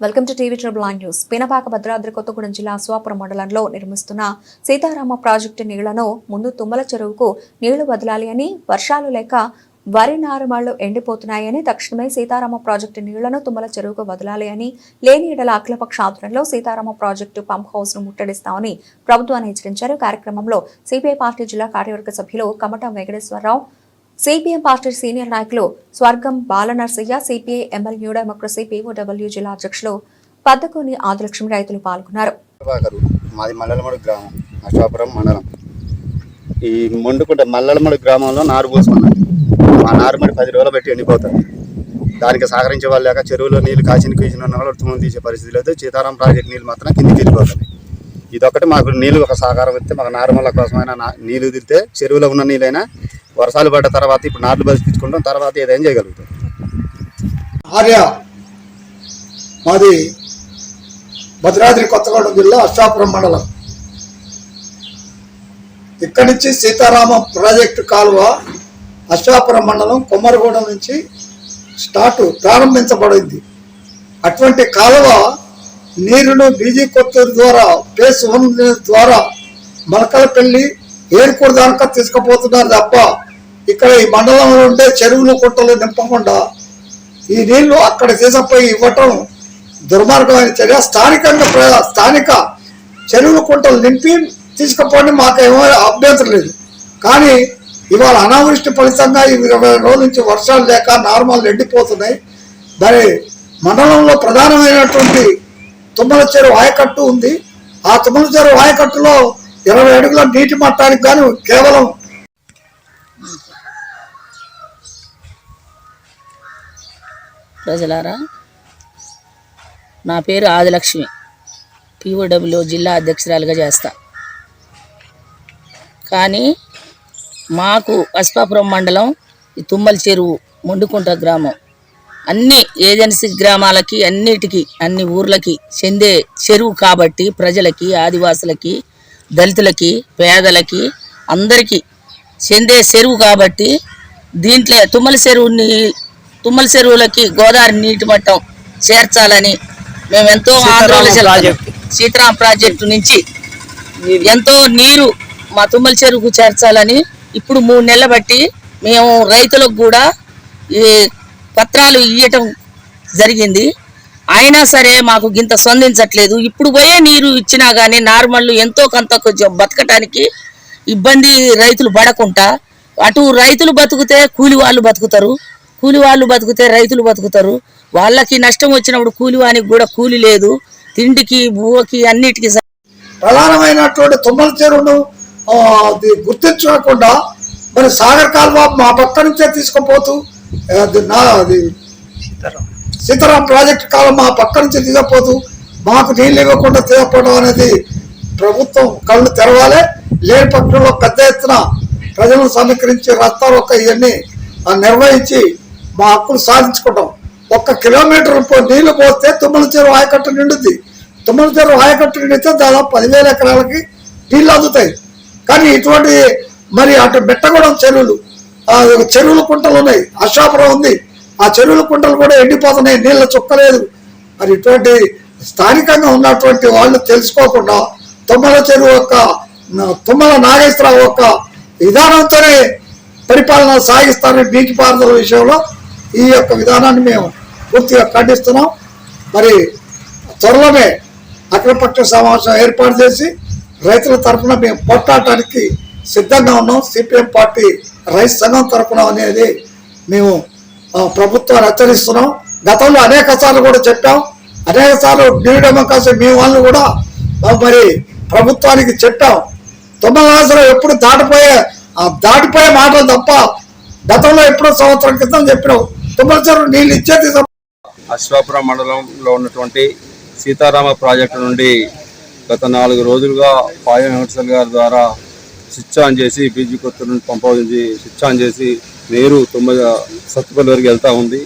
Welcome to TV triple nine news. Pinapaka Bhadradri Kothagudem జిల్లా అశ్వాపురం మండలంలో నిర్మిస్తున్న సీతారామ ప్రాజెక్టు నీళ్ళను ముందు తుమ్మల చెరువుకు నీళ్ళు వదలాలి అని వర్షాలు లేక వరి నారుమళ్ళు ఎండిపోతున్నాయని తక్షణమే సీతారామ ప్రాజెక్టు నీళ్ళను తుమ్మల చెరువుకు వదలాలి అని లేని ఎడల అఖిలపక్ష ఆధ్వర్యంలో సీతారామ ప్రాజెక్టు పంప్ హౌస్ను ముట్టడిస్తామని ప్రభుత్వాన్ని హెచ్చరించారు. కార్యక్రమంలో సిపిఐ పార్టీ జిల్లా కార్యవర్గ సభ్యులు Kamatam Venkateswararao CPM party senior నాయకులు Swargam Balanarsaiah CPI ML new democracy POW జిల్లా అధ్యక్షులు పద్దకోని ఆదిలక్ష్మి రైతులు పాల్గొన్నారు. మాది మల్లలమడు గ్రామం అశ్వాపురం మండలం. ఈ మొండుకుంట మల్లలమడు గ్రామంలో నారు పోసుకున్నాం ఆ నారుమడి పది రోజులు పెట్టి ఎండిపోతుంది. దానికి సహకరించే వాళ్ళు లేక చెరువులో నీళ్ళు కాచిన కీచిన ఉన్న వాళ్ళు తీసే పరిస్థితి లేదు. సీతారాం ప్రాజెక్ట్ నీళ్ళు మాత్రం కిందికి వెళ్ళిపోతుంది ఇదొకటి మాకు నీళ్ళు ఒక సహకారం ఇస్తే మాకు నారుమల్ల కోసమైనా నా- నీళ్ళు తిరితే చెరువులో ఉన్న నీళ్ళైనా వర్షాలు పడ్డ తర్వాత ఇప్పుడు నాట్లు బతికించుకుంటాం తర్వాత ఏదైనా చేయగలుగుతాం. ఆర్య మాది భద్రాద్రి కొత్తగూడెం జిల్లా అశ్వాపురం మండలం. ఇక్కడి నుంచి సీతారామ ప్రాజెక్టు కాలువ అష్టాపురం మండలం కొమ్మరగూడెం నుంచి స్టార్ట్ ప్రారంభించబడింది. అటువంటి కాలువ నీరును బీజీ కొత్తూరు ద్వారా ఫేస్ ద్వారా మలకలపల్లి ఏరుకూరు దాకా తీసుకుపోతున్నారు తప్ప ఇక్కడ ఈ మండలంలో ఉండే చెరువులు కుంటలు నింపకుండా ఈ నీళ్ళు అక్కడ తీసుకుపోయి ఇవ్వటం దుర్మార్గమైన చర్య. స్థానికంగా ప్ర- స్థానిక చెరువులు కుంటలు నింపి తీసుకుపోండి మాకేమో అభ్యంతరం లేదు. కానీ ఇవాళ అనావృష్టి ఫలితంగా ఈ ఇరవై రోజుల నుంచి వర్షాలు లేక నార్మల్ ఎండిపోతున్నాయి. మరి మండలంలో ప్రధానమైనటువంటి తుమ్మల చెరువు ఆయకట్టు ఉంది. ఆ తుమ్మల చెరువు ఆయకట్టులో ఇరవై అడుగుల నీటి మట్టానికి కానీ కేవలం ప్రజలారా నా పేరు ఆదిలక్ష్మి. పిఓడబ్ల్యూ జిల్లా అధ్యక్షురాలుగా చేస్తా. కానీ మాకు అశ్వాపురం మండలం ఈ తుమ్మల చెరువు ముండుకుంట గ్రామం. అన్ని ఏజెన్సీ గ్రామాలకి అన్నిటికీ అన్ని ఊర్లకి చెందే చెరువు కాబట్టి ప్రజలకి ఆదివాసులకి దళితులకి పేదలకి అందరికీ చెందే చెరువు కాబట్టి దీంట్లో తుమ్మల చెరువుని తుమ్మల చెరువులకి గోదావరి నీటి మట్టం చేర్చాలని మేము ఎంతో ఆందోళన. సీతారాం ప్రాజెక్టు. నుంచి ఎంతో నీరు మా తుమ్మల చెరువుకు చేర్చాలని ఇప్పుడు మూడు నెలల బట్టి మేము రైతులకు కూడా ఈ పత్రాలు ఇవ్వటం జరిగింది. అయినా సరే మాకు గింత స్పందించట్లేదు. ఇప్పుడు పోయే నీరు ఇచ్చినా కానీ నార్మల్ ఎంతో కొంత కొంచెం బతకటానికి ఇబ్బంది రైతులు పడకుండా అటు రైతులు బతుకుతే కూలి వాళ్ళు బతుకుతారు. కూలి వాళ్ళు బతుకుతే రైతులు బతుకుతారు. వాళ్ళకి నష్టం వచ్చినప్పుడు కూలి వానికి కూడా కూలి లేదు. తిండికి బువ్వకి అన్నిటికీ ప్రధానమైనటువంటి తుమ్మల చెరువును గుర్తించకుండా మరి సాగర్ కాలువ మా పక్క నుంచే తీసుకుపోతూ అది నా అది సీతారాం. ప్రాజెక్ట్ కాలం మా పక్క నుంచి తీసుకుపోతూ మాకు నీళ్ళు ఇవ్వకుండా తీసుకుపోవడం అనేది ప్రభుత్వం కళ్ళు తెరవాలి. లేని పక్షంలో పెద్ద ఎత్తున ప్రజలను సమీకరించి రస్తాలు ఒక ఇవన్నీ నిర్వహించి మా హక్కులు సాధించుకుంటాం ఒక్క కిలోమీటర్ నీళ్ళు పోస్తే తుమ్మల చెరువు ఆయకట్టు నిండుద్ది. తుమ్మల చెరువు ఆయకట్టు నిండితే దాదాపు పదివేల ఎకరాలకి నీళ్ళు అందుతాయి. కానీ ఇటువంటి మరి అటు మెట్టగూడెం చెరువులు చెరువుల కుంటలు ఉన్నాయి. అశాపురం ఉంది. ఆ చెరువుల కుంటలు కూడా ఎండిపోతున్నాయి. నీళ్ళ చుక్కలేదు. మరి ఇటువంటి స్థానికంగా ఉన్నటువంటి వాళ్ళు తెలుసుకోకుండా తుమ్మల చెరువు యొక్క తుమ్మల నాగేశ్వరరావు యొక్క విధానంతోనే పరిపాలన సాగిస్తారని నీటిపారుదల విషయంలో ఈ యొక్క విధానాన్ని మేము పూర్తిగా ఖండిస్తున్నాం. మరి త్వరలోనే అఖిలపక్ష సమావేశం ఏర్పాటు చేసి రైతుల తరఫున మేము పోట్లాడటానికి సిద్ధంగా ఉన్నాం. సిపిఎం పార్టీ రైతు సంఘం తరఫున అనేది మేము ప్రభుత్వాన్ని హెచ్చరిస్తున్నాం. గతంలో అనేక సార్లు కూడా చెప్పాం. అనేక సార్లు న్యూ డెమోక్రసీ మీ వాళ్ళు కూడా మరి ప్రభుత్వానికి చెప్పాం. తొమ్మిది ఎప్పుడు దాటిపోయే దాటిపోయే మాటలు తప్ప గతంలో ఎప్పుడో సంవత్సరం క్రితం చెప్పినాం. తొమ్మిది నీళ్ళు ఇచ్చేది అశ్వాపురం మండలంలో ఉన్నటువంటి సీతారామ ప్రాజెక్టు నుండి గత నాలుగు రోజులుగా పాయ వెంకటేశ్వర గారి ద్వారా స్విచ్ ఆన్ చేసి బీజీ కొత్త నుండి పంపించి స్విచ్ ఆన్ చేసి నీరు తొమ్మిది సత్తుపల్లి వరకు వెళ్తూ ఉంది.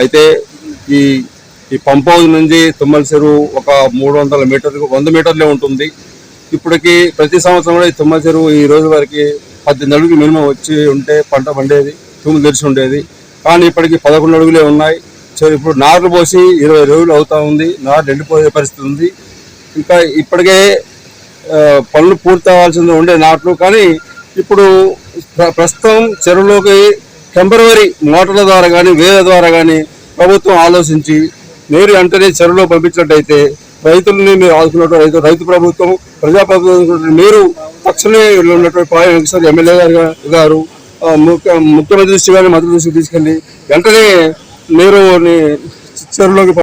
అయితే ఈ ఈ పంప్ హౌస్ నుంచి తుమ్మల చెరువు ఒక మూడు వందల మీటర్లు వంద మీటర్లే ఉంటుంది. ఇప్పటికి ప్రతి సంవత్సరం కూడా ఈ తుమ్మల చెరువు ఈ రోజు వరకు పద్దెనిమిది అడుగులు మినిమం వచ్చి ఉంటే పంట పండేది తుమ్ము తెరిచి ఉండేది. కానీ ఇప్పటికి పదకొండు అడుగులే ఉన్నాయి. సో ఇప్పుడు నార్లు పోసి ఇరవై రోజులు అవుతూ ఉంది. నార్లు ఎండిపోయే పరిస్థితి ఉంది. ఇంకా ఇప్పటికే పనులు పూర్తి అవ్వాల్సింది ఉండే నాట్లు. కానీ ఇప్పుడు ప్ర- ప్రస్తుతం చెరువులోకి టెంపరవరీ మోటార్ల ద్వారా కానీ వేరే ద్వారా కానీ ప్రభుత్వం ఆలోచించి నీరు వెంటనే చెరువులో పంపించినట్టయితే రైతులని మీరు ఆదుకున్నట్టు రైతు రైతు ప్రభుత్వం ప్రజాప్రభుత్వం మీరు తక్షణమే ఉన్నటువంటి పాయ వెంకటేశ్వర ఎమ్మెల్యే గారు గారు ముఖ్యమంత్రి దృష్టి కానీ మంత్రి దృష్టికి తీసుకెళ్ళి వెంటనే మీరు చెరువులోకి